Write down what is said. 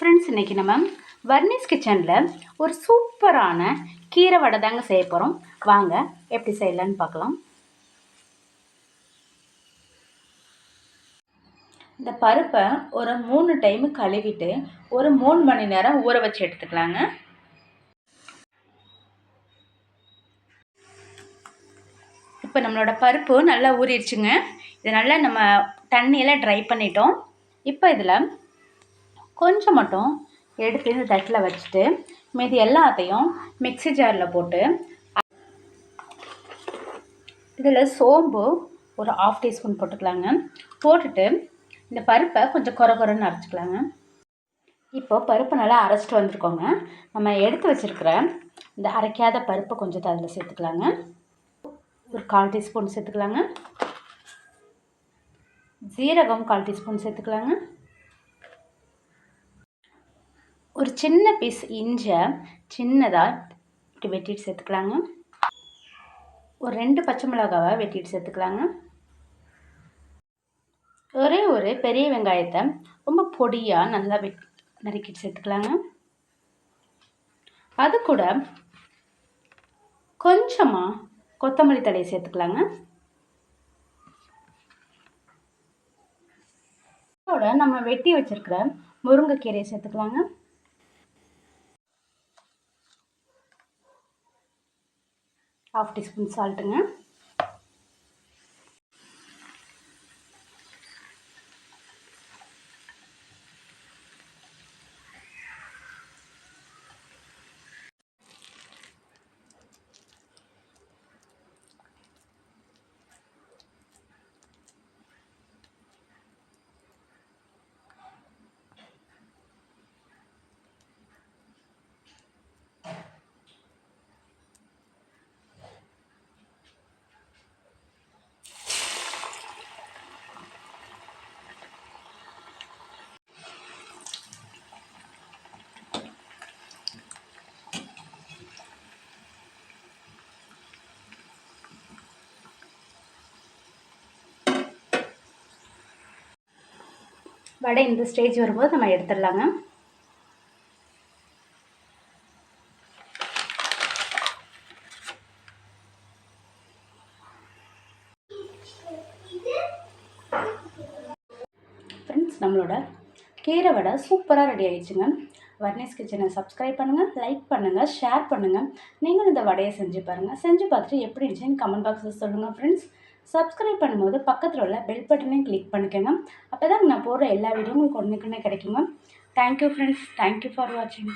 Friends இன்றைக்கி நம்ம வர்னிஸ் கிச்சனில் ஒரு சூப்பரான கீரை வடை தாங்க செய்ய போகிறோம் வாங்க எப்படி செய்யலான்னு பார்க்கலாம். இந்த பருப்பை ஒரு மூணு டைமு கழுவிட்டு ஒரு மூணு மணி நேரம் ஊற வச்சு எடுத்துக்கலாங்க. இப்போ நம்மளோட பருப்பு நல்லா ஊறிடுச்சுங்க. இது நல்லா நம்ம தண்ணியெல்லாம் ட்ரை பண்ணிட்டோம். இப்போ இதில் கொஞ்சம் மட்டும் எடுத்து இந்த தட்டில் வச்சுட்டு மீதி எல்லாத்தையும் மிக்ஸி ஜாரில் போட்டு இதில் சோம்பு ஒரு ஆஃப் டீஸ்பூன் போட்டுக்கலாங்க. போட்டுட்டு இந்த பருப்பை கொஞ்சம் குறை குறைன்னு அரைச்சிக்கலாங்க. இப்போ பருப்பு நல்லா அரைச்சிட்டு வந்திருக்கோங்க. நம்ம எடுத்து வச்சுருக்கிற இந்த அரைக்காத பருப்பை கொஞ்சம் அதில் சேர்த்துக்கலாங்க. ஒரு கால் டீஸ்பூன் சேர்த்துக்கலாங்க. ஜீரகம் கால் டீஸ்பூன் சேர்த்துக்கலாங்க. ஒரு சின்ன பீஸ் இஞ்சை சின்னதாக இப்படி வெட்டிட்டு சேர்த்துக்கலாங்க. ஒரு ரெண்டு பச்சை மிளகாவை வெட்டிட்டு சேர்த்துக்கலாங்க. ஒரே ஒரு பெரிய வெங்காயத்தை ரொம்ப பொடியாக நல்லா வெட் நறுக்கிட்டு சேர்த்துக்கலாங்க. அது கூட கொஞ்சமாக கொத்தமல்லி தழையை சேர்த்துக்கலாங்க. அதோட நம்ம வெட்டி வச்சுருக்கிற முருங்கைக்கீரையை சேர்த்துக்கலாங்க. ஹாஃப் டீஸ்பூன் சால்ட்டுங்க வடை இந்த ஸ்டேஜ் வரும்போது நம்ம எடுத்துடலாங்க. ஃப்ரெண்ட்ஸ் நம்மளோட கீரை வடை சூப்பராக ரெடி ஆயிடுச்சுங்க. வர்னேஸ் கிச்சனை சப்ஸ்கிரைப் பண்ணுங்கள் லைக் பண்ணுங்கள் ஷேர் பண்ணுங்கள் நீங்களும் இந்த வடையை செஞ்சு பாருங்கள் செஞ்சு பார்த்துட்டு எப்படி இருந்துச்சுன்னு கமெண்ட் பாக்ஸில் சொல்லுங்கள் ஃப்ரெண்ட்ஸ் சப்ஸ்கிரைப் பண்ணும்போது பக்கத்தில் உள்ள பெல் பட்டனையும் கிளிக் பண்ணிக்கோங்க. அப்போ தான் நான் போடுற எல்லா வீடியோவும் உங்களுக்கு ஒன்றுக்குன்னே கிடைக்குங்க. தேங்க்யூ ஃப்ரெண்ட்ஸ் தேங்க்யூ ஃபார் வாட்சிங்